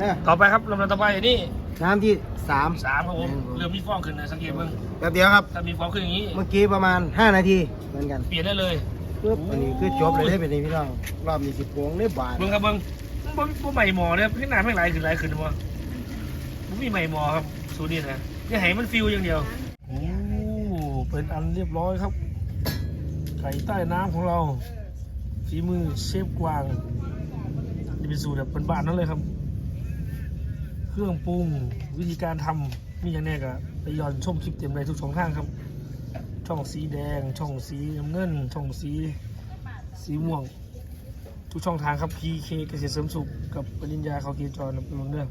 นะต่อไปครับลำดับต่อไปนี่น้ำที่สามสามครับผมเริ่มมีฟองขึ้นนะสังเกตเบิ่งแป๊บเดียวครับ ถ้ามีฟองขึ้นอย่างนี้ เมื่อกี้ประมาณ 5 นาทีเหมือนกัน เปลี่ยนได้เลยปึ๊บอันนี้คือจบเลยได้เป็นนี้พี่น้อง รอบนี้สิบโปงได้บาทเบิ่งครับเบิ่งบ่บ่ใหม่หมอเนี่ยพี่นาไม่ไหลขึ้นไหลขึ้นบ่บ่มีใหม่หมอครับสูตรนี้นะอย่าให้มันฟิวอย่างเดียว โอ้เป็นอันเรียบร้อยครับ ไก่ใต้น้ำของเราฝีมือเชฟกวางนี่เป็นสูตรแบบบ้านๆนั่นเลยครับ เครื่องปรุงวิธีการทำมีอย่างแน่ก็ไปย้อนชมคลิปเต็มเลยทุกช่องทางครับ ช่องสีแดง ช่องสีน้ำเงิน ช่องสีสีม่วง ทุกช่องทางครับ PK เกษตรเสริมสุขกับปริญญาเขาเกียร์จรเป็นเรื่อง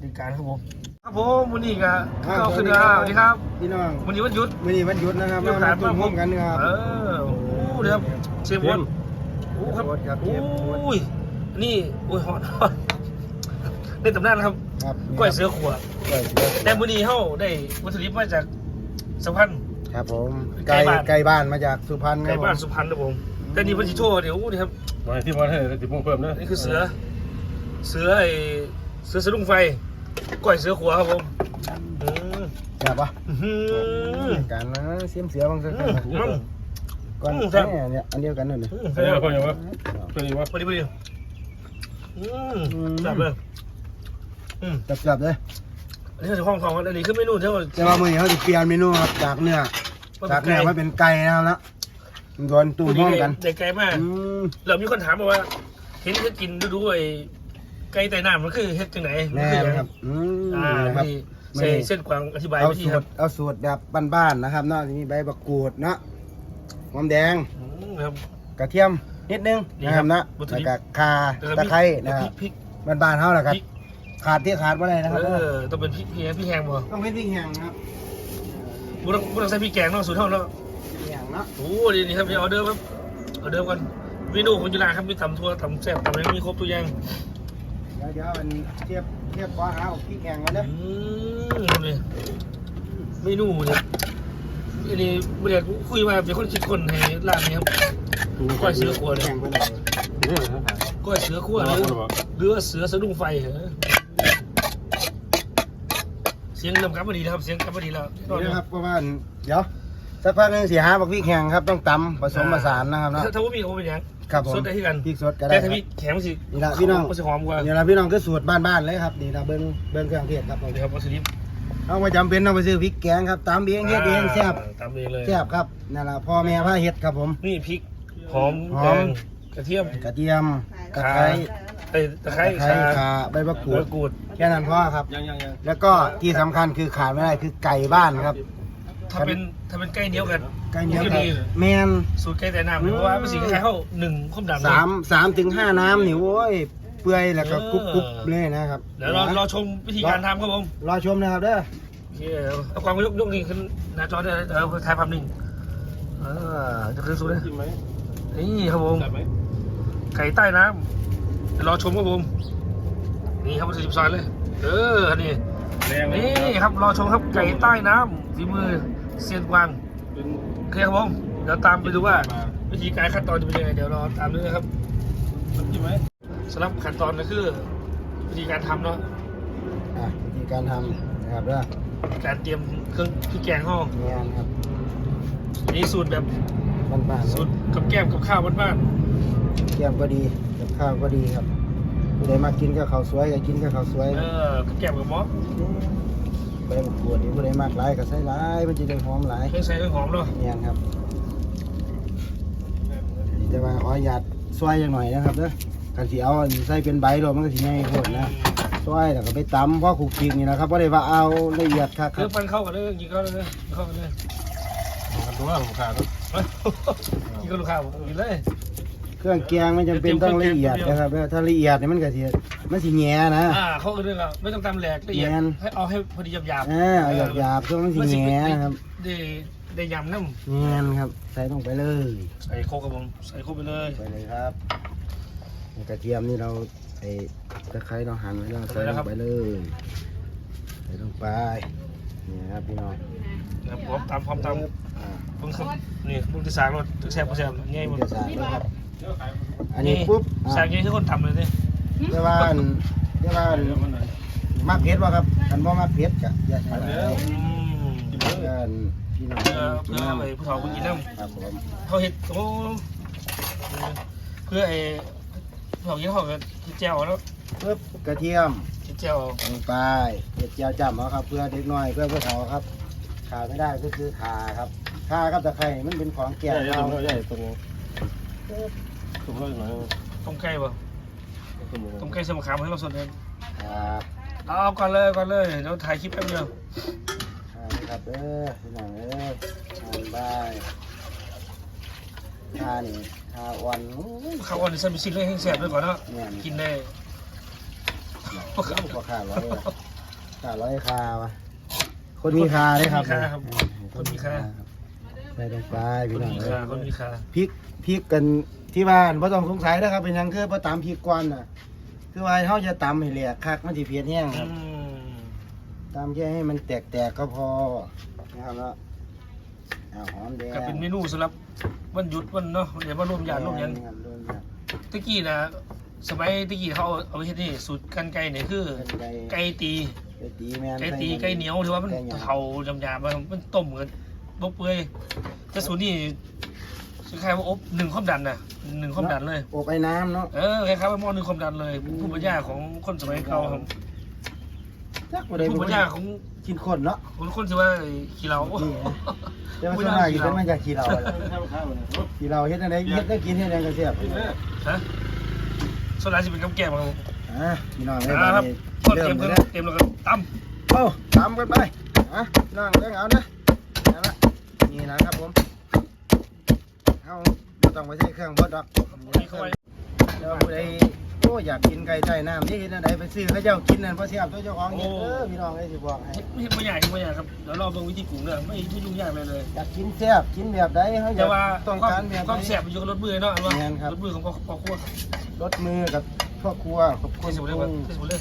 ในการครับผมครับผมวันนี้ก็เข้าขึ้นแล้วสวัสดีครับพี่น้องวันนี้วันหยุดวันนี้วันหยุดนะครับเดี๋ยวมาขาดตุ่มมาร่วมกันนะครับเออโอ้เดี๋ยวเชฟวอนโอ้ครับโอ้ครับโอเชฟวอน้ยนี่โอ้ยฮอตฮอต ได้ตำนานครับครับก้อยเสือขวดก้อยเสือแต่มื้อนี้เฮาได้วัตถุดิบมาจากสุพรรณครับผมไก่ไก่บ้านไก่บ้านมาจากสุพรรณคไก่รับบ้านผมสุพรรณนะผมแต่นี่เพิ่นสิโชว์เดี๋ยวนี่ครับมาที่วัดให้ติดพวงเพิ่มนะนี่คือเสือ เสือไอ้เสือสะดุ้งไฟก้อยเสือขวดครับผมอืมจับปะอื้อหือการนะเสียมเสือบ้างสักครั้งอืมก่อนอืมครับแม่เนี่ยอันเดียวกันนั่นนี่อืมใครเอาคนยังวะเป็นยังวะพอดีพอดีอืมอืมจับเลย อืมจับจับๆเลยอันนี้คือห้องทองอันนี้คือเมนูที่เราแต่ว่ามื้อนี้เขาจะเปลี่ยนเมนูครับจากเนื้อจากเนื้อมาเป็นไก่นะครับแล้วโดนตุ่มพร้อมกันเด็กไกลมากอืมเรามีคนถามมาว่า เห็นเขากินดูดูไอ้ไก่ไต่น้ำมันคือเฮ็ดจังไหนมัแน่คือหยังนะครับอืมอ่านะครับนี่ไม่ใส่เส้นกวางอธิบายเอาวิธีสูครัตบรเอาสูตรแบบบ้านๆนะครับเนาะมีใบมะกรูดเนาะหอมแดงอืมครับ กระเทียมนิดนึงนี่นะคครัรับบนะวัตถุแล้วดิบก็ข่าแล้วก็ตะไคร้พรินะกครับพริกบ้านๆเฮาแหละพครับริก ขาดที่ขาดบ่ได้นะครับเออต้องเป็นพริกเพียพริกแห้งบ่ต้องเป็นพริกแห้งนะครับบ่ต้องบ่ต้องใส่พริกแกงเนาะสูตรเฮาเนาะพริกแห้งเนาะโอ้ดีนี่ครับนี่ออเดอร์ครับออเดอร์กันเมนูของจุฬาครับมีตำทั่วตำแซ่บตำอะไรมีครบทุกอย่างเดี๋ยวเดี๋ยวมันเทียบเทียบก้อนเอาพริกแห้งกันอืนะมนี่เมนูเนี่ยอันนี้บ่ได้คุยว่าเป็นคนคิดคนให้ร้านนี้ครับก้อยเสือขวดแห้งไปเลยนี่นะก้อยเสือขั้วหรือเรือเสือสะดุ้งไฟเหรอเสียงเริ่มกลับมาดีนะครับ เสียงกลับมาดีแล้วเดี๋ยวครับประมาณเดี๋ยวสักพักหนึงสิหาบักพริกแห้งครับต้องตำผสมผสานนะครับเนาะ ถ้าว่ามีโอเป็นหยังครับผมสดได้ที่กันพริกสดก็แต่ได้คถ้ารับพี่แข็งมันสินี่ละพี่น้อง มันสิหอมกว่านี่ละพี่น้องคือสูตรบ้านๆเลยครับนี่ละเบิ้งเบิ้งเครื่องเทศครับผมนี่ครับวัตถุดิบเอามาจำเป็นต้องไปซื้อพริกแกงครับตำเองเฮ็ดเองแซ่บตามเองเลยแซ่บครับนั่นล่ะพ่อแม่พาเฮ็ดครับผม นี่พริกหอมหแดอมง กระเทียม กระเทียมตะข่าไคร้เอ้ยตะไคร้ตะไคร้ข่าข่าใบมะกรูหัวดกูดแค่นั้นพอครับ ยังยังยังแล้วก็ที่สำคัญคือขาดไม่ได้คือไก่บ้านครับถ้าเป็นถ้าเป็นใกล้เหนียวกันไก่เหนียวมัไก่ดีแมนสูตรใกล้แต่น้ำเพราะว่ามันสีคล้ายๆเข้าหนึ่งข้มดำสามสามถึงห้าน้ำนี่โอ้ยเปื่อยแล้วก็เออกรุบกรุบเลยนะครับเดี๋ยวเรารอชมวิธีการทำครับผมรอชมนะครับเด้อ โอเคเอาความยกยกนี่ขึ้นหน้าจอได้เลยเดี๋ยวเราถ่ายภาพนิ่งเออจะขึ้นสูงเลยจิ้มไหม นี่ครับผมจัดไหมไก่ใต้น้ำเดี๋ยวรอชมครับผมนี่ครับมันสิบซอยเลย เอออันนี้แรงไหมนี่ครับรอชมครับไก่ใต้น้ำฝีมือเซียนกวางเป็นโอเคครับผมเดี๋ยวตามไปดูว่าวิธีการขั้นตอนจะเป็นยังไงเดี๋ยวรอตามด้วยนะครับจิ้มไหมสำหรับขั้นตอนก็คือ วิธีการทำเนาะอะวิธีการทำนะครับเด้อการเตรียมเครื่องพริกแกงห้องแมนครับอั นนี้สูตรแบบบ้านๆสูตรกับแก้มกับข้าวบ้านแกมก็ดีกับข้าวก็ดีครับผู้ใดมากินก็ข้าวสวยก็กินก็ข้าวสวยๆเออกับแก้มกับหมอใบมะกรูดนี่ผู้ใดมากหลายก็ใส่หลายมันจะได้หอมหลายเครื่องใส่เครื่องหอมเนาะแมนครับนี่จะมาขออนุญาตซอยอย่างหน่อยนะครับเด้อกันสิเอาอันใส่เป็นใบโลมันก็สิง่ายโพดนะซอยแล้วก็ไปตำเพราะขูกคลิกนี่นะครับเพราะได้ว่าเอาละเอียดครับคเรื่รัอบงฟันเข้ากันเลยกินเข้าเลยเข้ากันเลย ดูว่าผมขาดเฮ้ยกินกับลูกค้ากินเลย เครื่องแกงไม่จำเป็นต้องละเอียดนะครับเด้อถ้าละเอียดนี่มันก็สิมันสิแง่นะ อ่าเข้ากันด้วยแล้วไม่ต้องตำแหลกละเอียดแม่น ให้เอาให้พอดีหยาบเออเอาหยาบๆเพื่อมันสิแง่นะครับได้ได้ยำน้แง่นครับ ใส่ลงไปเลยำใส่โคกกับผมใส่โคกไปเลยไปเลยครับ กระเทียมนี่เราไอ้ตะไคร้เราหั่นไว้แล้วใส่ลงไปเลยใส่ลงไปนี่ครับพี่น้องนะ ครับพร้อมตำพร้อมตอ่าำเพิ่งขึ้นนี่มึงจะสางรถแซ่บก็แซ่บง่ายหมดจะสาดเลยครับอันนี้ปุ๊บสาอะงง่ายคือคนทำเลยเนี่ยแต่ว่าอันรียกว่าเดี๋ยวมันหน่อยมักเผ็ดบ่ครับคันบ่มักเผ็ดก็อย่าใส่หลายอืมกินเพื่เลยอนพี่น้องเพื่อเพื่อไปผู้เฒ่าผู้กินน้ำครับผมเขาเห็ดโอ้เพื่อไอ้ผู้เฒ่ากินเขาก็แจ่วแล้วปึ๊บกระเทียมแจ่วลงไปเผ็ดเจียวจ้ำเอาครับ เพื่อเด็กน้อยเพื่อผู้เฒ่าครับ ขาดไม่ได้ก็คือขาครับขากับตะไคร้มันเป็นของแก่ใหญ่เราใหญ่ตัวนึงตัวน้อยหน่อยต้มไก่ป่ะตัวนึงต้มไก่ใส่มะขามให้เราสดเองครับเอาก่อนเลยก่อนเลยเดี๋ยวถ่ายคลิปแป๊บเดียวขาครับเออพี่น้องเออทานได้ขานี่ขาอ่อนโอ้ยข้าวอ่อนใส่บิซิ่งเลยให้แซ่บด้วยก่อนเนาะเนี่ยกินได้พวกขาร้อยอะขาร้อยคาวะ คนมีคาเลยครับคนมีคาครับคนมีคาใส่ลงไปคพี่นน้องมีเอ้คายคนมีคาพริกพริกกันที่บ้านพ่ต้องสงสัยนะครับ เป็นหยังคือพ่ตามพริกก่อนน่ะ คือว่าเขาจะตำให้แหลกคักมันสิเพียแห้งคอืรับมตำแค่ให้มันแตกๆก็พอนะครับแล้วเอาหอมแดงก็เป็นเมนูสำหรับวันหยุดวันเนาะเดี๋ยวมาร่วมญาติร่วมหยังรวมญาติตะกี้นะสมัยตะกี้เขาเอาเอาไปเฮ็ดนี่สูตรกันไก่เนี่ยคือเป็นไก่ไก่ตีไก่ตีแม่นไก่ตีไก่เหนียวถือว่ามันไก่หยาบเผาจำยาบๆมันต้มกันบกเปื่อยแต่สูตรนี่คล้ายๆว่าอบหนึ่งความดันน่ะหนึ่งความดันเลยอบไอ้น้ำเนาะเออคล้ายๆว่าหม้อหนึ่งความดันเลยผู้ปัญญาของคนสมัยเก่าครับจักบ่ได้ผู้ปัญญาของกินคนเนาะคนคนที่ว่าขี้เรานี่นะแต่ว่าส่วนมากกินมันจากขี้เราแหละข้าวข้าวเนี่ยขี้เราเฮ็ดอะไรเฮ็ดได้กินเฮ็ดอะไรก็แซ่บกินเลยฮะส่วนหลายจะเป็นกับแกล้มครับผม อะพี่น้องเอ้ยอ่าครับบัดก็นี้เตรียมเริ่มเครื่เลองยนะเตรียมแล้วก็ตั้มโอ้ตามกันไปอะพี่น้องเรื่องเอานะเอาละนี่นะครับผมเอาบ่ต้องไปใช้เครื่องบดดอกนี่เข้าไปเดี๋ยวผู้ใดโอ้อยากกินไก่ใต้น้ำที่เห็นอันใดไปซื้อเขาเจ้ากินนั่นเพราะเสียบตัวเจ้าของเฮ็ดเออพี่น้องเอ้ยสิบอกให้ ไม่ไม่ใหญ่ไม่ใหญ่ครับเดี๋ยวเราเบิ่งวิธีปรุงเด้อไม่ไม่ยุ่งยากเลยเลย อยากกินแซ่บกินแบบใดเขาอแต่ยากว่าต้องความการแบบความไหนแซ่บมันอยู่กับรสมือเนาะว่าแม่นครับรสมือของพ่อพ่อครัวครับรสมือกับ พ่อครัวขอบคุเทณสบุเล่เทสบุเล่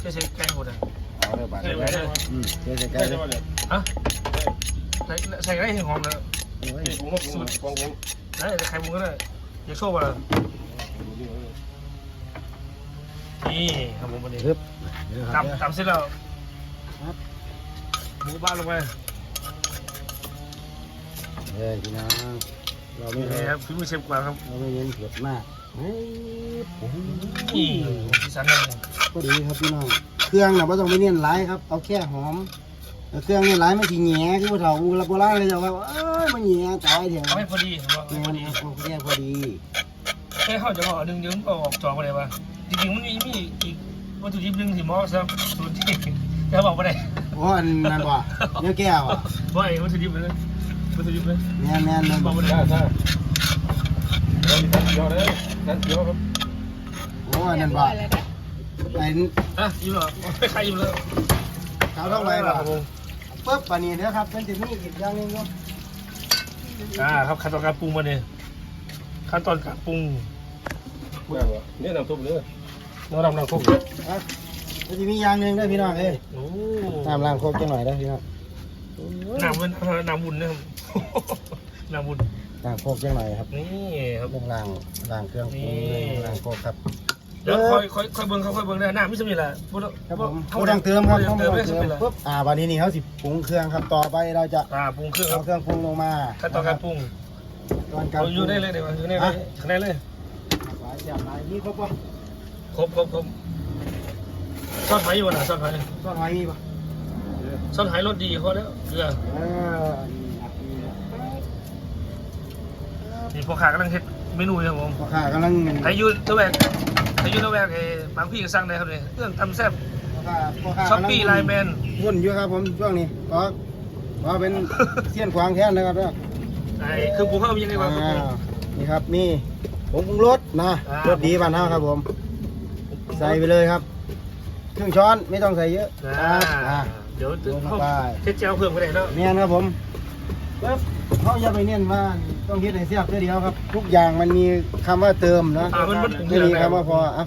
เทสไก่หมดอะเอาเลยบาดใส่ไก่เลยอืมเจ๊ใส่ไก่ใช่เลยไหมเนี่ยฮะใส่ใส่ไก่ให้หอมเลยโอ้ยนี่ผมก็ผมกองผมได้ไข่มุงก็ได้อย่าโชว์ว่านี่ครับผมวันนี้ฮึบเดี๋ยวครับตำตำเสร็จแล้วครับหมูบ้านลงไปเฮ้ยพี่น้องเราไม่นี่ครับฝีมือเชฟกว่าครับเราไม่เน้นเผ็ดมากเฮ้ย โอ้โหนี่สีสันเลยก็ดีครับพี่น้อง เครื่องนะไม่ต้องไปเน้นหลายครับ เอาแค่หอมแต่เครื่องเน้นหลายมันสิแหง่คือว่าเฒ่าโบราณเลยจะว่าเอ้ยมันแหง่ตายเถอะเอาให้พอดีครับว่าแม่พอนดีเอาแค่พอดีแค่เขาจะบอกหนึ่งเดี๋ยวมันก็ออกจอมาเลยว่าจริงๆมันมีมีอีกวัตถุดิบหนึ่งที่เหมอสำหรับสูตรที่จะบอกไม่ได้โอ้อันนั้นบ่เนื้อแก้วอะว่าไอ้วัตถุดิบเลยวัตถุดิบเลยแม่นแม่นแม่นบอกไม่ได้ใช่ใช่เรามีท่าน เดียวเลยท่านเดียวครับโอ้อันนั้นบ่ไอ้ฮะยิ้มเหรอไม่ใครยิ้มเลยขาวเท่าไหร่บ่ครับผมปึ๊บปานนี้เด้อครับมันจะมีอีกอย่างหนึงเนาะอ่าครับขั้นตอนการปรุงมาเนี่ยขั้นตอนการปรุงเนี่ยน้ำซุปเลยน้ำดำน้ำซุปอะมันจะมีอย่างหนึงเด้อพี่น้องเอ้ยโอ้น้ำล้างโคกจังหน่อยเด้อพี่น้องน้ำมันน้ำบุญนะครับน้ำบุญ ล้างโคกจังหน่อยครับนี่ครับลงล้างล้างเครื่องปรุงเลยล้างโคกครับ เดี๋ยวคอยคอยคอยเบิ้งเขาคอยเบิ้งได้น้ำไม่สมิละครับผมเขาต้องเติมครับเขาเติมต้ไม่องสเติมิมละปุ๊บอ่าวันนี้นี่เขาสิปรุงเครื่องครับ ต่อไปเราจะอ่าปรุงเครื่องคเอารับเครื่องปรุงลงมาขั้นตอนการปรุงตอนการเอาอยู่ได้เลยเดี๋ยวอยู่ได้เลยข้างในเลย หลายอย่างหลายนี่ครบป่ะครบครบครบซอสหอยอยู่นะซอสหอยซอสหอยมีป่ะซอสหอยรสดีเขาแล้วเกลือเออนี่ครับนี่ครับ นี่พ่อค้ากำลังเฮ็ดเมนูอยู่ครับผมพ่อค้ากำลังใครอยู่ตะแวกใครอยู่ตะแวกไอ้บางพี่ก็สั่งได้ครับเนี่ยเครื่องตำแซ่บพ่อค้าพ่อค้าช้อปปี้ไลน์แมนวุ่นอยู่ครับผมช่วงนี้ก็ก็เป็นเสี้ยนขวางแท้นะครับเด้อไอ้เครื่องปรุงเขาเอายังไงวะเครื่องปรุงอ่านี่ครับมีผงปรุงรสนะอ่ารสดีบ้านเฮาครับผม ใส่ไปเลยครับครึ่งช้อนไม่ต้องใส่เยอะคอ่ารับอ่าเดี๋ยวลงเขาไปเช็ดเจลเพิ่มก็ได้แล้วเมียนครับผมปึ๊บเขาอย่าไปเน้นว่า ต้องเฮ็ดให้เสียบเดียวครับ ทุกอย่างมันมีคำว่าเติมนะอ่ามันมันปรุงไม่มีคำว่าพออะ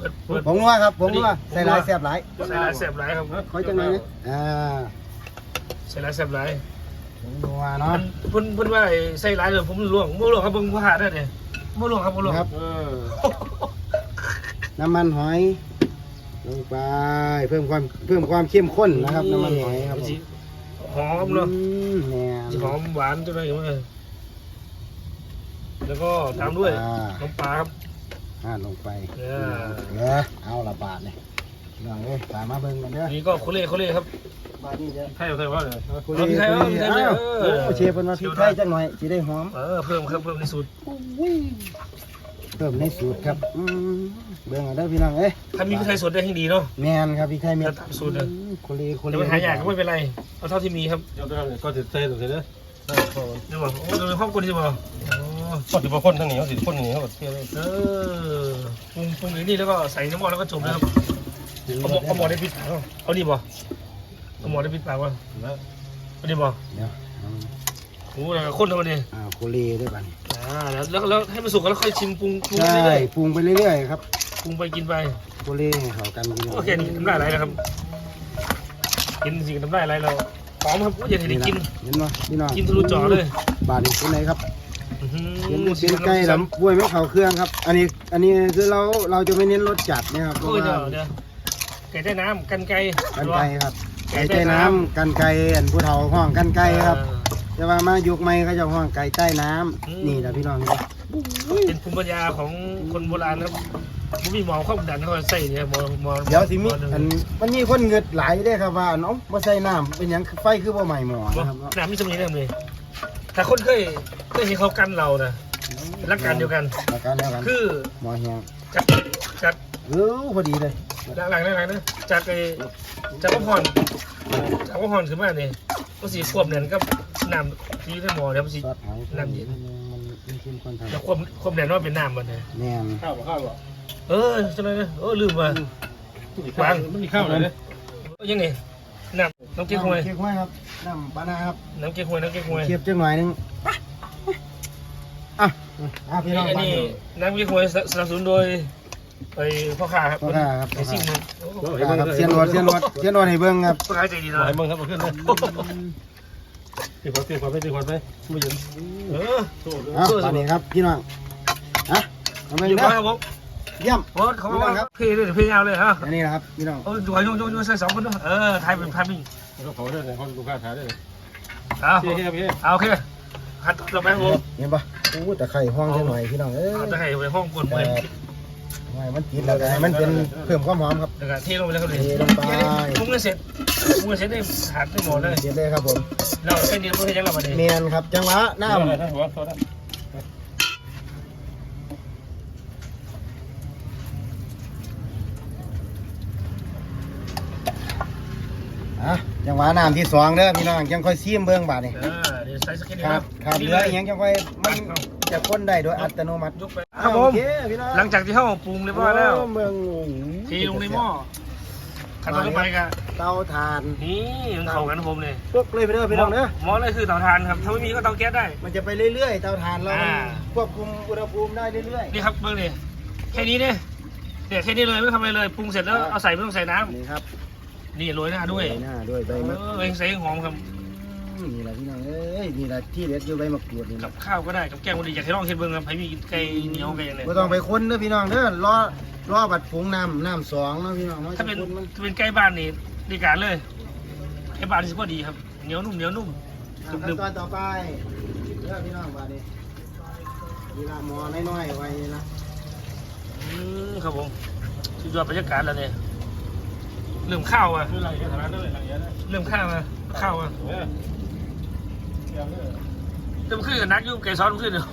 ผมว่าครับ ผมว่าใส่หลายแซ่บหลายใส่หลายแซ่บหลายครับคอยจังไหนนะอ่าใส่หลายแซ่บหลายผมว่าเนาะมันเพิ่นเพิ่นว่าไอ้ใส่หลายเลยผมล่วงบ่ล่วงครับเบิ่งผู้หาได้เนี่ยบ่ล่วงครับบ่ล่วงครับ เออน้ำมันหอยลงไปเพิ่มความเพิ่มความเข้มข้นนะครับน้ำมันหอยครับผมสิหอมเนาะอืมแน่นสิหอมหวานจังเลยมั้ย แล้วก็ตามด้วยอ่า น้ำปลาครับอ่าลงไปเออเด้อเอาละบาทเลยพี่น้องเอ้ยตามมาเบิ่งกันเด้อนี่ก็โคเล่โคเล่ครับบาทนี้เด้อใช่ใช่ว่าเลย คุยคุยเอาพริกไทยเอาพริกไทยอ้าวเออ โอ้เชฟเพิ่นมาพริกไทยจังหน่อยสิได้หอมเออเพิ่มครับเพิ่มในสูตรเพิ่มในสูตรครับอืมเบิ่งกันเด้อพี่น้องเอ้ยถ้ามีพริกไทยสดได้ยิ่งดีเนาะ แมนครับพริกไทยเม็ดตามสูตรเลยคุรีคุรีแต่มันหายากก็ไม่เป็นไร เอาเท่าที่มีครับเดี๋ยวจะทำเนี่ยก็จะเต้นตรงนี้นะนี่บอกโอ้โดยครอบครัวนี่บอกโอ้ ก็ถือว่าคนทั้งนี้เขาถือคนนี้เขาแบบเที่ยวเลยเออปรุงปรุงอย่างนี้แล้วก็ใส่น้ำมันแล้วก็จบนะครับเอาหมอเอาหมอได้ปิดปากเอาเอานี่บ่เอาหมอได้ปิดปากวะเอานี่บ่เดี๋ยวเอาโอ้แล้วก็คนทำมันดิอ่าคุรีด้วยบัดนี้อ่าแล้วแล้วแล้วให้มันสุกแล้วค่อยชิมปรุงปรุงใช่เรื่อยปรุงไปเรื่อยๆครับๆปรุงไปกินไปคุรีให้เข้ากันพี่น้องโอเคนี่ทำได้อะไรนะครับกินสิ่งทำได้อะไรเราหอมครับอยากให้ได้กิน เห็นบ่พี่น้องกินทะลุจอเลย บาทนี้เป็นไงครับอื้อหือ เป็นเป็นไก่ลำบ้วยไม่เข้าเครื่องครับ อันนี้อันนี้คือเราเราจะไม่เน้นรสจัดนะครับเพโอ้ราะยเดี๋ยวว่าเดี๋ยวไก่ใต้น้ำกันไก่กันไก่ครับไก่ใต้น้ำกันไก่อันผู้เฒ่าห้องกันไก่ครับแต่ว่ามายุคใหม่เขาจะห้องไก่ใต้น้ำนี่แหละพี่น้องครับเป็นภูมิปัญญาของคนโบราณครับบ่มีหมอความดันเขาใส่เนี่ยหมอหมอเดี๋ยวสิมีหอหนึ่งอันมันมีคนเงิดหลายเด้อครับว่าเนาะบ่ใส่น้ำเป็นหยังไฟคือบ่ไหม้หม้อนะครับเนาะน้ำมีสมีเรื่องเลย ถ้าคนเคยเคยเห็นเขากันเรานะเป็นหลักการเดียวกัน หลักการเดียวกันคือหม้อแห้งจัดจัดเออพอดีเลยหลังๆหลังๆนะจากไอ้จากพ่อพรจากพ่อพรขึ้นมาเนี่ยก็สีควบเนี่ยกับน้ำที่ในหม้อเนี่ยมันสี ซอสหอยน้ำเย็น มันมันเข้มข้นจะทำควบควบเนี่ยว่าเป็นน้ำมันเนี่ยแม่นข้าวข้าวบ่เออจังเลยนะเออลืมว่ะไม่มีข้าวเลยเนี่ยเอ้ยยังไง น้ำน้ำเก๊กฮวยเก๊กฮวยครับน้ำปลานาครับน้ำเก๊กฮวยน้ำเก๊กฮวยเคียบจังหน่อยหนึงอะอะพี่น้องอันฟังนี้ดูน้ำเก๊กฮวยสนับสนุนโดยไอ้พ่อค้าครับพ่อค้าครับไอ้ซิ่งมันครับเสียนรวดเสียนรวดเสียนรวดให้เบิ่งครับพ่อค้าใจดีนะหายมึงครับมาขึ้นเลยตีความตีความไปตีความไปไม่ยืนเอออะตอนนี้ครับพี่น้องอะเอาไปอยู่นะบ้านครับผม เยี่ยมโอ้เขาบอกว่าเพลย์เลยเพลย์เอาเลยฮะอันนี้นะครับพี่น้องโอ้ยยงยงยงใส่สองคนด้วยเออไทยเป็นไทยมิ่งแล้วก็เผาได้เลยคนลูกค้าขายได้เลยเอาเฮ้ยเฮ้ยเฮ้ยเอาโอเคหัดต่อไปครับผมเห็นปะโอ้แต่ไข่ห้องจังหน่อยพี่น้องเอ้ยเอาจะให้ไปห้องกดไปไงมันกินแล้วก็ให้มันเป็นเพิ่มความหอมครับแล้วก็เทลงไปแล้วครับเลยเทลงไปปรุงกันเสร็จปรุงกันเสร็จได้หัดได้หมดเลยเด็ดเลยครับผมแล้วเส้นเดียวก็ให้ยังเรามาเลยเนียนครับจังหวะน้อะไรนะหัวโทษนะำ อะจังหวะน้ำที่สองเด้อพี่น้องจังค่อยซีมเบิ่งบาดนี่เออเดี๋ยวใส่สกินครับครับเหลืออีกอย่างจังค่อยมันจะคนได้โดยอัตโนมัติยกไปครับผมโอเคพี่น้องหลังจากที่เขาปรุงเรียบร้อยแล้วเมืองเทลงในหม้อขั้นตอนต่อไปก็เตาถ่านนี่มันเข้ากันนะผมเลยพวกเลยไปเด้อพี่น้องเด้อหม้อเลยคือเตาถ่านครับถ้าไม่มีก็เตาแก๊สได้ มันจะไปเรื่อยๆเตาถ่านเรามันอ่าควบคุมอุณหภูมิได้เรื่อยนี่ครับเบื้องนี่แค่นี้เนี่ยเนี่ยแค่นี้เลยไม่ต้องทำอะไรเลยปรุงเสร็จแล้วเอาใส่ไม่ต้องใส่น้ๆนี่ครับำ นี่โรยหน้าด้วยใบหน้าด้วยใบเอมะอเองใส่หอมครับนี่แหละพี่น้องเอ้ยนี่แหละที่เด็ดอยู่ใบมะกรูดนี่กันะบข้าวก็ได้กับแกงวันดีอยากให้ลองเห็นเบื้องครับให้มีไก่เหนียวไก่ยังไงไม่ต้องไปค้นเด้อพี่น้องเด้อรอรอบัดผงน้ำน้ำสองเนาะพี่น้องเนาะถ้าเป็นจะค้นมันถ้าเป็นไก่บ้านนี่ดีการเลยไก่บ้านนี่สุดพอดีครับเหนียวนุ่มเหนียวนุ่ม อะขั้นตอนต่อไปเด้อพี่น้องบาดนี้นี่ละหมอน้อยๆไว้นี่ละ อืมครับผมสุดยอดบรรยากาศแล้วเนี่ย เริ่มข้าวอะคืออะไรกันทางนั้นเลยหลังนี้นะเริ่มข้าวอะข้าวอะเออเดี๋ยวเลยเริ่มขึ้นกับนักยุ่งไก่ซ้อนขึ้นเลย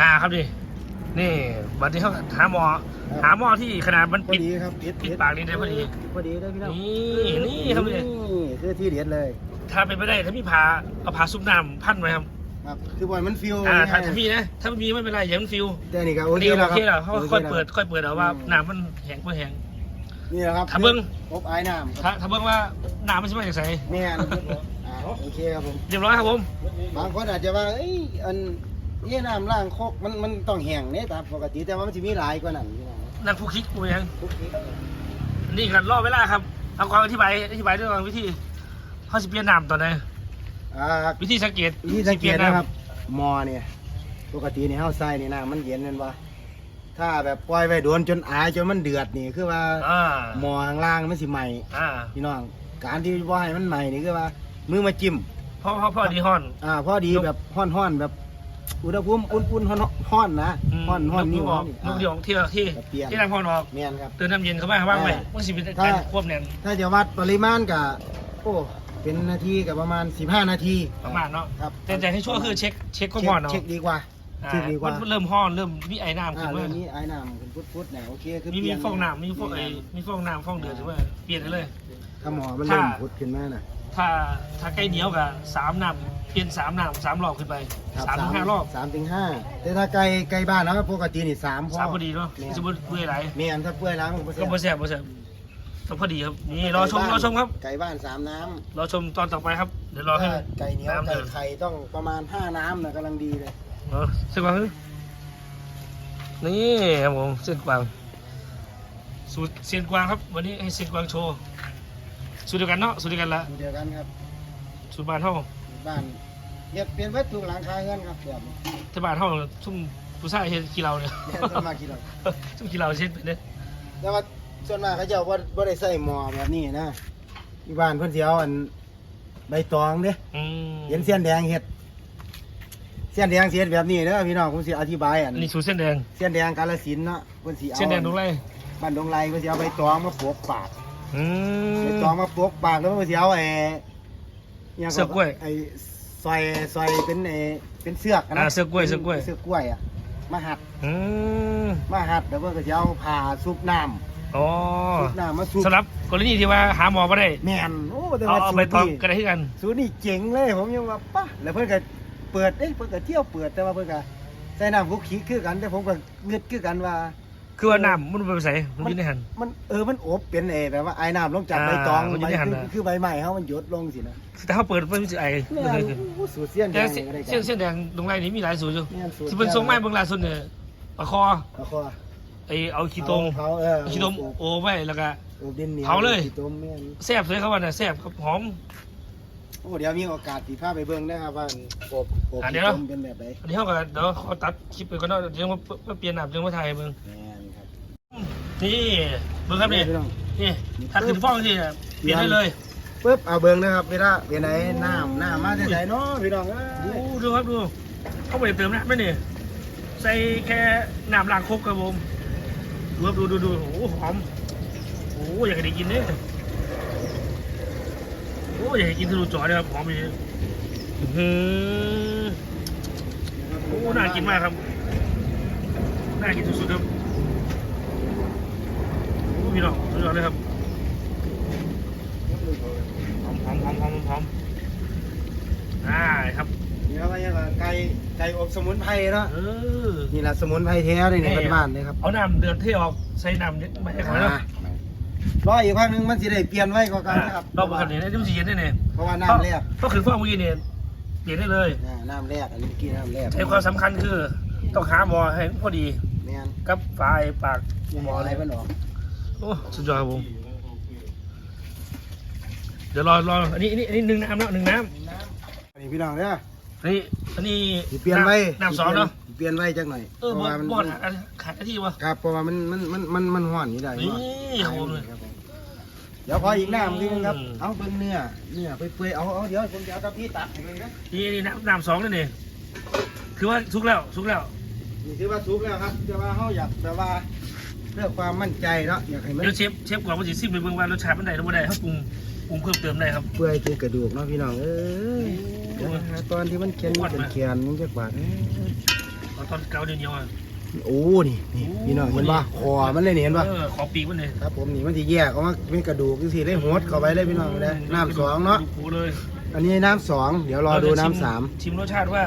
อ่าครับดิ นี่บัดนี้เขาหาหมอ หาหมอที่ขนาดมันพอปิดดีครับปิดปิดปากนี่ได้พอดี พอดีได้อพี่น้องนี่นี่ครับนี่นี่คือที่เด็ดเลย ถ้าเป็นไม่ได้ถ้ามีผ่าเอาผ่าซุปน้ำพันไว้ครับ ครับคือบ่อยมันฟิวอ่าถ้าง่ยๆถ้ามีนะ ถ้าไม่มีไม่เป็นไรอย่ามันฟิวแต่นี่ก็โออันเคนี้ก็แล้วโอคเคแล้วรับเขาค่อยเปิดค่อยเปิดเอาว่าน้ำมันแห้งเพื่อแห้ง นี่แหละครับถ้าเบิ่ง อบไอ้น้ำถ้าถ้าเบิ่งว่าน้ำมันใช่ไหมาจากไสแม่นอ่าโอเคครับผม เรียบร้อยครับผม บางคนอาจจะว่าเอ้ยอันนี่น้ำล้างโคกมันมันต้องแห้งเนี่ยตามปกติแต่ว่ามันจะมีหลายกว่านั้นพี่น้องนั่นผู้คิดกูยังทุกทีนี่กันรอบเวลาครับเอาความอธิบายอธิบายด้วยวิธีเขาสิเปลี่ยนน้ำตอนไหน อ่าวิธีสังเกตวิธีสังเกตนะครับหมอเนี่ยปกติในเฮาใส่นี่น้ำมันเย็นแม่นบ่ถ้าแบบปล่อยไว้โดนจนอายจนมันเดือดนี่คือว่าอ่าหมอข้างล่างมันสิใหม่อ่าพี่น้องการที่ว่าให้มันใหม่นี่คือว่ามือมาจิ้มเพราะเพราะเพราะดีฮอน อ่าพอดีแบบห้อนๆแบบอุณหภูมิอุ่นๆฮ้อนๆนะฮ้อนฮ้อนนิ้วออกนี่ลูกเดียวที่ที่แบบเปลี่ยนที่น้ำพอนออกแม่นครับเติมน้ำเย็นเข้ามาว่างไว้อ่ามันสิเป็นถ้าการควบแน่นถ้าจะวัดปริมาณกับโอ้ เป็นนาทีกับประมาณ 15 นาทีประมาณเนาะครับแต่ใจให้ชั่วคือเช็คเช็คข้อเช็มูคลเนาะเช็คดีกว่าอ่าเช็คดีกว่ามันเริ่มห้อนเริ่มมีไอ้น้ำอ่าขึ้นมาเรื่องนี้ไอ้น้ำคุณพุทธๆเนี่ยโอเคคือมีเปมีลี่ยนฟองน้ำมีฟองไอ้มีฟองน้ำฟองเดือดใช่ไหมเปลี่ยนได้เลยถ้าหมอมันเริ่มถ้าพุทธขึ้นมาน่ะถ้าถ้าใกล้เหนียวกับสามน้ำเปลี่ยนสามน้ำสามรอบขึ้นไปครับสามถึงห้ารอบสามถึงห้าแต่ถ้าไกลไกลบ้านแล้วปกตินี่สามพอสามพอดีเนาะแม่นจะบ่เบื่อไหลายเมียนถ้าเปื่อยล้างผมก็บ่แซ่บบ่แซ่บต้อง พอดีครับนี่รอชมรอชมครับ ไก่บ้านสามน้รอชมตอนต่อไปครับ เดี๋ยวรอำให้ถ้าไก่เหนียวน้ำไก่เดือดไข่ต้องประมาณห้าน้ำนะกำลังดีเลยเออเส้นกวางเฮ้ยนี่ครับผมเส้นกวาง สูตรเส้นกวางครับ วันนี้ให้เส้นกวางโชว์ สูตรเดียวกันเนาะ สูตรเดียวกันละเดียวกันครับสูตรบ้านเท่าบ้านเฮ็ดเปลี่ยนวัตถุหลังคาเงินครับแบบนี้ที่บ้านเท่าซุ่มผู้ชายเฮ็ดขี้เราเนี่ยเรียนสมากิโลซุ่มขี้เราเช็ดไปเนี่ยแต่ว่า ส่วนมากเขาเจ้าว่าบ่ได้ใส่หม้อแบบนี้นะที่บ้านเพิ่นสิเอาอันใบตองเด้อืมเห็นเส้นแดงเฮ็ดเส้นแดงสิเฮ็ดแบบนี้เด้อพี่น้องผมสิอธิบายอันอันนี้สูตรเส้นแดงเส้นแดงกาฬสินธุ์เนาะเพิ่นสิเอาเส้นแดงตรงไรบ้านดงไรเพิ่นสิเอาใบตองมาปลูกปาก อืใบมตองมาปลูกปากแล้วเพิ่นสิเอาไอ้หยังเสือกล้วยไอ้ซอยซอยเป็นไอ้เป็นเสือกนะอ่าเสือกล้วยเสือกล้วย เสือกกล้วยอะมาหัดอืมมาหัดแล้วเพิ่นก็สิเอาผ้าซุบน้ำ อ๋อซุบน้ำมาซุบสำหรับกรณีที่ว่าหาหมอไม่ได้แม่นโอ้แต่เอาว่าเอาสูไปตรตองนี่ก็ได้ที่กันสูตรนี่เจ๋งเลยผมยังว่าป่ะแล้วเพิ่นก็เปิดเอ้ยเพิ่นก็เที่ยวเปิดแต่ว่าเพิ่นก็ใส่น้ำคุกขี้คือกัน แต่ผมก็เงึดคือกันว่า คือว่าน้ำมันไปใส่มันอยู่ในหัน มันเออมันอบเป็นเอแบบว่าไอ้น้ำลงจากใบตองอ่ามันอยู่ใบในหั่นคือน่ะ คือใบไม้เฮามันหยดลงสินะแต่เขาเปิดมันจะไอแม่ไม่เคยนขึ้นโอ้สูตรเสี้ยนแดแต่งเส้นนี่ก็ได้เส้นเส้นแดงตรงไรนี้มีหลายสูตรอยู่แม่นสูตรที่เป็นทรงไม้เบื้องล่างสุดเนี่ยปลาคอ แล้วก็ ไอเอาขี้ตรงเผาเออขี้ตรงโอ้ไว้แล้วก็ อบดินเหนียวเผาเลย ขี้ต้มแม่นแซ่บเลยเขาว่าเนี่ยแซ่บครับหอม โอ้เดี๋ยวมีโอกาสสิพาไปเบิ่งนะครับว่าอบอบอะเดี๋ขี้ยวต้มเป็นแบบใดอันนี้เขาก็เดี๋ยวเขาตัดคลิปไปก่อนเนาะเดี๋ยวมามาเปลี่ยนน้ำเดี๋ยวมาถ่ายให้เบิ่งแม่นครับนี่เบิ่งครับนี่พี่น้อง นี่ถ้าขึ้นฟ้องที่เนี่ยเปลี่ยนได้เลยปึ๊บเอาเบิ่งนะครับเวลาเป็นไหนน้ำน้ำมาแต่ไหนเนาะพี่น้องเอ้ดูยดูครับดูเขาไม่ได้เติมนะไม่เนี่ยใส่แค่น้ำล้างครกครับผม ดูครับดูดูดูโอ้หอมโอ้อยากได้กินเนี่ยโอ้อยากกินทะลุจอเลยครับหอมดีอื้อหือโอ้น่ากินมากครับน่ากินสุดๆครับโอ้พี่น้องสุดยอดเลยครับหอมหอมหอมหอมหอมได้ครับ นี่ครับว่ายังไงไก่ไก่อบสมุนไพรเนาะเออนี่แหละสมุนไพรแท้เลยในบ้านๆเลยครับเอาน้ำเดือดเทออกใส่น้ำนิดไม่ให้ขอยแล้วอ่ารออีกพักหนึงมันสิได้เปลี่ยนไว้กว่ากันนะครับรอบกันเนี่ยนี่มันสีเย็นได้เนี่ยเพราะว่าน้ำแรกเพราะขืนฟองเมื่อกี้เนี่ยเปลี่ยนได้เลยอ่าน้ำแรกอันนี้กินน้ำแรกไอ้ความสำคัญคือต้องหาหมอให้พอดีแม่นกับฝายปากยังหมบ่ออะอะไรไรมันออกโอ้สุดยอดครับผมเดี๋ยวรอรออันนี้อันนี้อันนี้หนึ่งน้ำเนาะหนึ่งน้อันนี้พี่น้องเด้อำอั นนี้อันนี้สิเปลี่ยนไว้น้ำสองเนาะสิเปลี่ยนไว้จักหน่อยเออเพบราะอว่าดมันบอดขาดขาดหน้าที่วะครับเพราะว่ามันมันมันมันมันห่อนอยู่ได้นี่เนาะครับผมเลย ครับผมเดี๋ยวขออีกน้ำทีนึงครับ อืม เอาเบิ่งเนื้อเนื้อไปเปื่อยๆเอาเอาเดี๋ยวผมจะเอาตะพี่ตัดให้เบิ่งนะนี่นี่น้ำน้ำสองนี่นี่คือว่าสุกแล้วสุกแล้วนี่ถือว่าสุกแล้วครับแต่ว่าเฮาอยากแบบว่าเพื่อความมั่นใจเนาะอยากให้มันเดี๋ยวเชฟเชฟก่อนว่าจะซิมไปเบิ่งว่ารสชาติมันได้หรือไม่ได้เขาปรุง ปรุงเพิ่มเติมได้ครับเปื่อยจนกระดูกเนาะพี่น้องเอ้ยเดี๋ยวหาตอนที่มันเค็มมันเคียนมันจะบาดเอ้ยเอาตอนเกาเดียวเดียวๆอะ โอ้นี่นี่พี่น้องเห็นป่ะคอมันเลยนี่เห็นป่ะเออขอปีกมันเลยครับผมนี่มันจะแยกออกมาเป็นกระดูกจังซี่ได้หดเข้าไปเลยพี่น้องเลยน้ำสองเนาะ ดูปูเลยอันนี้น้ำสองเดี๋ยวรอดูน้ำสามชิมรสชาติว่า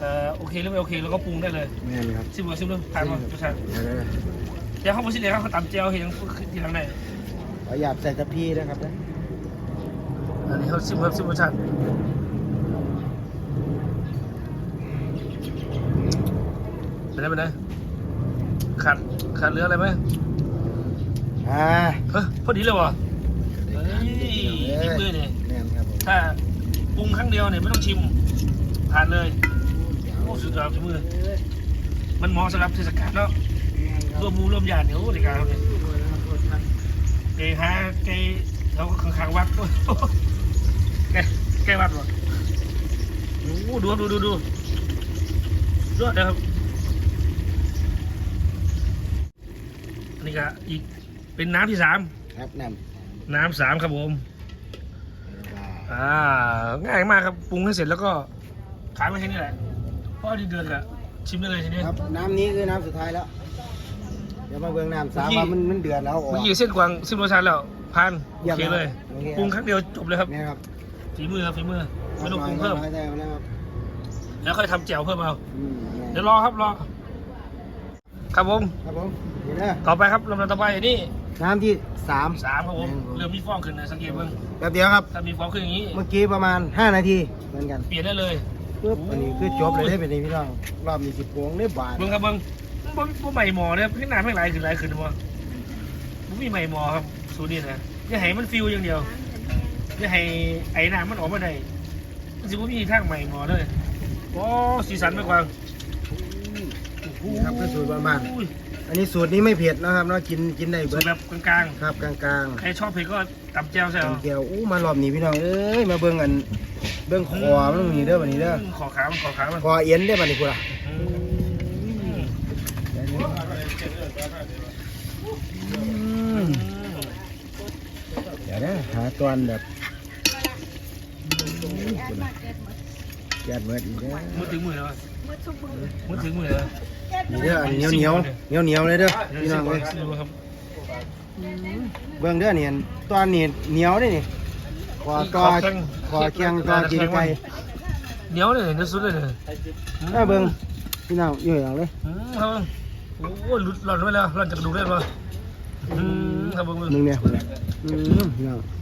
เอ่อโอเคหรือไม่โอเคแล้วก็ปรุงได้เลยแม่นครับชิมเลยชิมเลยผ่านมารสชาติเดี๋ยวเดี๋ยวเขาบอกสิเดี๋ยวเขาตำเจียวเห็นทีหลังได้ๆ ขอหยาบใส่กะพีนะครับนะอันนี้เขาชิมครับชิมรสชาติเป็นไงเป็นไงขาดขาดเหลืออะไรไหมอ่าเฮ้ยพอดีเลยวะเฮ้ยยิ้มเลยเนี่ยแม่นครับผมถ้าปรุงครั้งเดียวเนี่ยไม่ต้องชิมผ่านเลยแสุดยอดฝีมือมันเหมาะสำหรับเทศกาลเนาะร่วมหมูร่วมญาติเนี่ยโอ้ในการเนี่ย ไก่หาไก่เขาข้างๆวัดโอ้ยไก่ไก่วัดวะโอ้ดูดูดูดูดูนะครับอันนี้ก็อีกเป็นน้ำที่สามครับน้น้ำสามครับผมำอ่าง่ายมากครับปรุงให้เสร็จแล้วก็ขายมาแค่นี้แหละเพราะดีเดือนละชิมได้เลยทีนี้ครับน้ำนี้คือน้ำสุดท้ายแล้ว เดี๋ยวมาเบิ่งน้ำสามเมื่อกี้ว่ามันมันเดือดแล้วออกเมื่อกี้เส้นกวางซิมโรชานแล้วพันเยี่โอยมเคเลยโอเคปรุงครั้งเดียวจบเลยครับนี่ครับฝีมือครับฝีมือไม่ต้องปรุงเพิ่มน้อยๆได้แล้วครับแล้วค่อยทำแจ่วเพิ่มเอาอืมเดี๋ยวรอครับรอครับผมครับผมนี่นะต่อไปครับลำดับต่อไปนี่น้ำที่สามสามครับผมอืมเริ่มมีฟองขึ้นนะสังเกตเบิ่งแป๊บเดียวครับถ้ามีฟองขึ้นอย่างนี้เมื่อกี้ประมาณ5นาทีเหมือนกันเปลี่ยนได้เลยปึ๊บอันนี้คือจบเลยได้เป็นนี้พี่น้องรอบนี้สิบโปงได้บาทเบิ่งครับเบิ่ง บ่บ่ใหม่หมอเนี่ยพี่นาไม่หลายขึ้นหลายขึ้นบ่บ่มีใหม่หมอครับสูตรนี้นะอย่าให้มันฟิวอย่างเดียวอย่าให้ไอ้น้ำมันออกมาได้มันสิบ่มีทางใหม่หมอเลยโอ้สีสันไม่กวางนี่ครับคือสูตรบ้านอุ้ยๆอันนี้สูตรนี้ไม่เผ็ดนะครับเนาะกินกินได้สูเบิตดรแบบกลางครับกลางๆใครชอบเผ็ดก็ตำแจ่วใส่ๆเอาตำแก้วอู้มารอบนี้พี่น้องเอ้ยมาเบิ่งอันเบิ่งคอมันตรงนี้เด้อบัดนี้เด้อขอขามันขอขามันคอเอ็นได้อบัดนี้พุ่นล่ะ อืม อืมเดี๋ยวนะหา ตอนแบบแกดเมิดอีกเด้อมือถึงมือแล้วอะมือถึงมือแล้วนี่เด้ออันเหนียวเหนียวเหนียวเหนียวๆเลยเด้อพี่น้องเอ้ยดูครับเบิ่งเด้อนี่อันตอนนี้เหนียวเด้อนี่คอตอคอเคียงตอกินไก่เหนียวเลยเนื้อสุดเลยเนี่ยถ้าเบิ่งพี่น้องอยู่อย่างเลยอืมครับโอ้ยหลุดหล่อนไว้แล้วหล่อนจากกระดูกได้ปะอืมครับเบิ่งเบิ่งมึงเนี่ยอืมพี่น้องสุด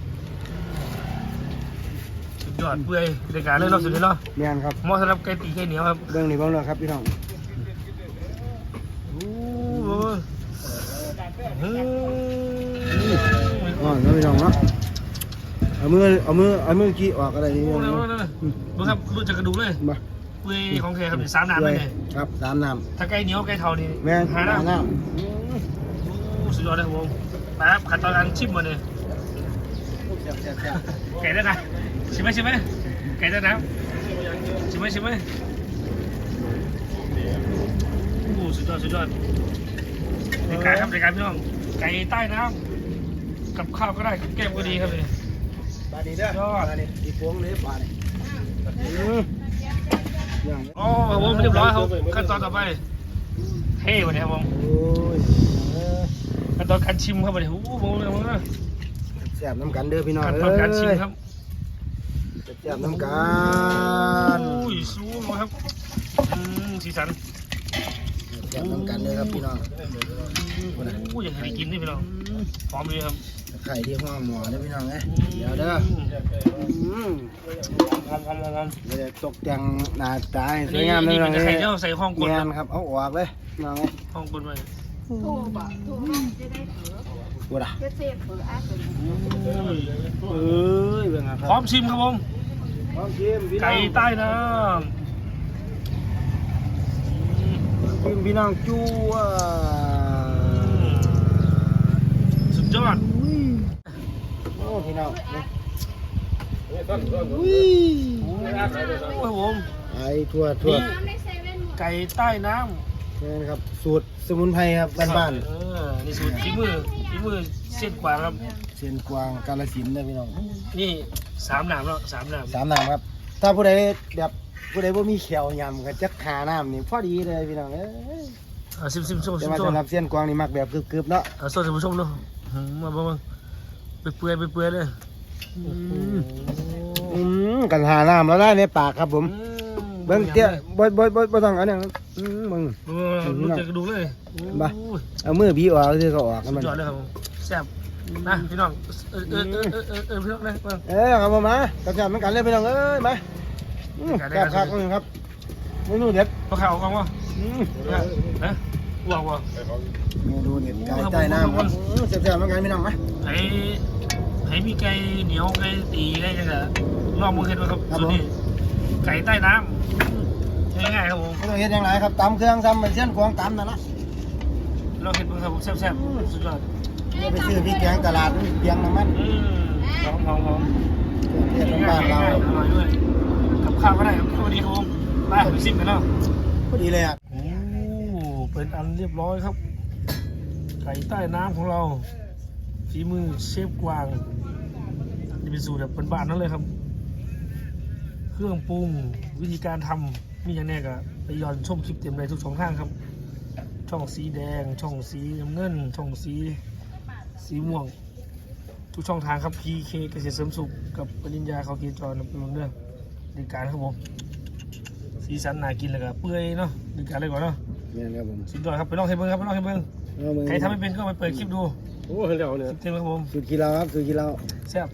ยอดเปื่อยในการเล่นรอบสุดเลยเนาะแม่นครับเหมาะสำหรับไก่ตีไก่เหนียวครับเบิ่งนี่เบิ่งเลยครับพี่น้องโอ้โหอืมอ๋อแล้วพี่น้องเนาะเอามือเอามือเอามือกี้ออกอะไรนี่โอ้พี่ยน้องโอ้ยเนาะโอ้ยเบิ่งครับหลุดจากกระดูกเลยมาเปื่อยของแท้ครับนี่สามน้ำเลยเนี่ยครับสามน้ถ้าไก่เหนียวไก่เท่านี่ำแม่นหาหาน้ำน้โอ้สุดยอดเลยครับผมไปครับขั้นตอนการชิมมาเนี่ยำ ไก่ได้นะชิมไหมชิมไหมไก่ได้นะชิมไหมชิมไหมโอ้สุดยอดสุดยอดในการครับในการพี่น้อง ไก่ใต้น้ำกับข้าวก็ได้กับแก้มก็ดีครับเลยปลาดีเด้อยอดปลาดีอีพวงเลยปลาดีอืมอย่างนี้โอ้ครับผมเรียบร้อยครับขั้นตอนต่อไปเท่วันนี้ครับผมโอ้ยเออขั้นตอนการชิมครับวันนี้โอ้โหผมเลยผมเลย แซ่บน้ำกันเด้อพี่น้องขั้นเอ้ตอนการชิมยครับแซ่บน้ำกันโอ้ยสูงครับอืมสีสันแซ่บน้ำกันเลยครับพี่น้องโอ้ยอยากให้ได้กินนี่พี่น้องพร้อมเลยครับไข่ที่ห้องหมอเด้อพี่น้องเอ้ยเดี๋ยวเด้ออืมหอมหอมหอมหอมเดี๋ยวตกแต่งหน้าตาให้อันสวยนี้งามอันเลยนี้พี่น้เป็องนเอ้ไข่ยเจ้าใส่ห้องกดแมนครับเอาออกเลยน้องเอ้ยห้องกดไว้โทรบอกโทรมาจะได้เถอะ กูด่ะจะเสพเถอะอาจจะเอ้ยเบิ่งอะคพร้อรับมชิมครับผม พร้อมชิมพี่น้องไก่ใต้น้ชิมพี่น้องจู้อะำสุดยอดโอ้พี่น้องนี่โอ้ยผมไอ้ทั่วทั่วนี่ไก่ใต้น้นี่นะครับสูตรสมุนไพรครับำบ้านเออนี่สูตรฝีมือ ฝีมือเส้นกวางครับๆเสียนกวางกาลสินธุ์นะพี่น้องนี่สามหนามแล้วสามหนามสามน้ำครับ ถ้าผู้ใดแบบผู้ใดบ่มีแขวยำก็จักขาน้ำนี่พอดีเลยพี่น้องเอ้ยอ่าซิมซิมชมแต่ซิมว่าชมสำหรับเสี้ยนกวางนี่มักแบบกรึบๆเนาะอ่าสดท่านผู้ชมเนาะหืมมาบ้างไปเปื่อยไปเปื่อยเลยอืมกันหาน้ำแล้วได้ในปากครับผมเบิ่งเตี้ยบ่บ่บ่บ่ต้องเอันนั้น อืมมึง เออรู้จักกระดูกเลยบ้าโอ้ยเอามือบีออกคือเขาออกกันสุมัดนยอดเลยครับผมแซ่บนะพี่น้องเออเออเออเออเออเออพี่น้องนะมาเอ้ยครับผมมากับแซ่บเหมือนกันเลยพี่น้องเอ้ยมาอืมได้แซ่บได้คักเลยครับเมนูเด็ดพอข่าวกองวะอืมนะนะอ้วกวะเมนูเด็ดไก่ใต้น้ำครับอืมแซ่บๆเหมือนกันพี่น้องมาไอ้ไอ้มีไก่เหนียวไก่ตีไก่ยังไงลองมือเห็นไหมครับสุดนี่ไก่ใต้น้ำ ง่ายๆครับผมไม่ต้องเฮ็ดหยังไงครับตำเครื่องซ้ำมันเส้นขวางตำนั่นละเราเห็นเบิ่งครับผมแซ่บๆสุดยอดอย่าไปซื้อพริกแกงตลาดมันเพียงน้ำมันอืมหอมหอมหอมเทศของบ้านเราง่ายๆอร่อยด้วยกับข้าวก็ได้ครับสวัสดีครับผมไปไปซิมกันเนาะพอดีเลยอะโอ้เป็นอันเรียบร้อยครับ ไก่ใต้น้ำของเราฝีมือเชฟกวางนี่เป็นสูตรแบบบ้านๆนั่นเลยครับ เครื่องปรุงวิธีการทำ มีอย่างแน่ก็ไปย้อนชมคลิปเต็มเลยทุกช่องทางครับ ช่องสีแดง ช่องสีน้ำเงิน ช่องสีสีม่วง ทุกช่องทางครับ PK เกษตรเสริมสุขกับปริญญาเขาเกียร์จรนำเรื่องดีการครับผมสีสันน่ากินเลยครับเปื่อยเนาะดีการเลยก่อนเนาะเนี่ยครับผมสุดยอดครับไปลองให้เบิ้งครับไปลองให้เบิ้งเอามือใครทำไม่เป็นก็ไปเปิดคลิปดูโอ้เห็นแล้วเนี่ยเต็มครับผมสูตรกีฬาครับสูตรกีฬาแซ่บ